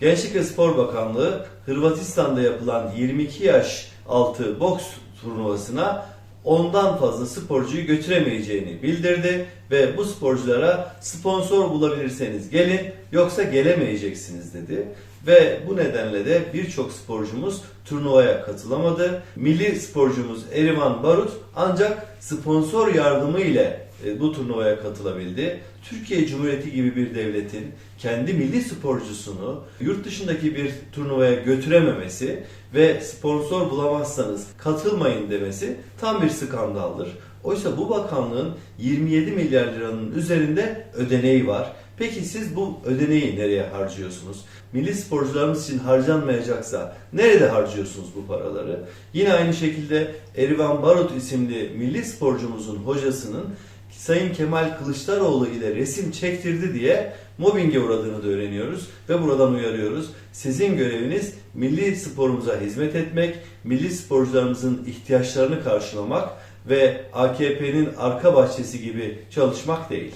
Gençlik ve Spor Bakanlığı Hırvatistan'da yapılan 22 yaş altı boks turnuvasına ondan fazla sporcuyu götüremeyeceğini bildirdi ve bu sporculara sponsor bulabilirseniz gelin yoksa gelemeyeceksiniz dedi. Ve bu nedenle de birçok sporcumuz turnuvaya katılamadı. Milli sporcumuz Erivan Barut ancak sponsor yardımı ile bu turnuvaya katılabildi. Türkiye Cumhuriyeti gibi bir devletin kendi milli sporcusunu yurt dışındaki bir turnuvaya götürememesi ve sponsor bulamazsanız katılmayın demesi tam bir skandaldır. Oysa bu bakanlığın 27 milyar liranın üzerinde ödeneği var. Peki siz bu ödeneği nereye harcıyorsunuz? Milli sporcularımız için harcanmayacaksa nerede harcıyorsunuz bu paraları? Yine aynı şekilde Erivan Barut isimli milli sporcumuzun hocasının Sayın Kemal Kılıçdaroğlu ile resim çektirdi diye mobbinge uğradığını da öğreniyoruz ve buradan uyarıyoruz. Sizin göreviniz milli sporumuza hizmet etmek, milli sporcularımızın ihtiyaçlarını karşılamak ve AKP'nin arka bahçesi gibi çalışmak değil.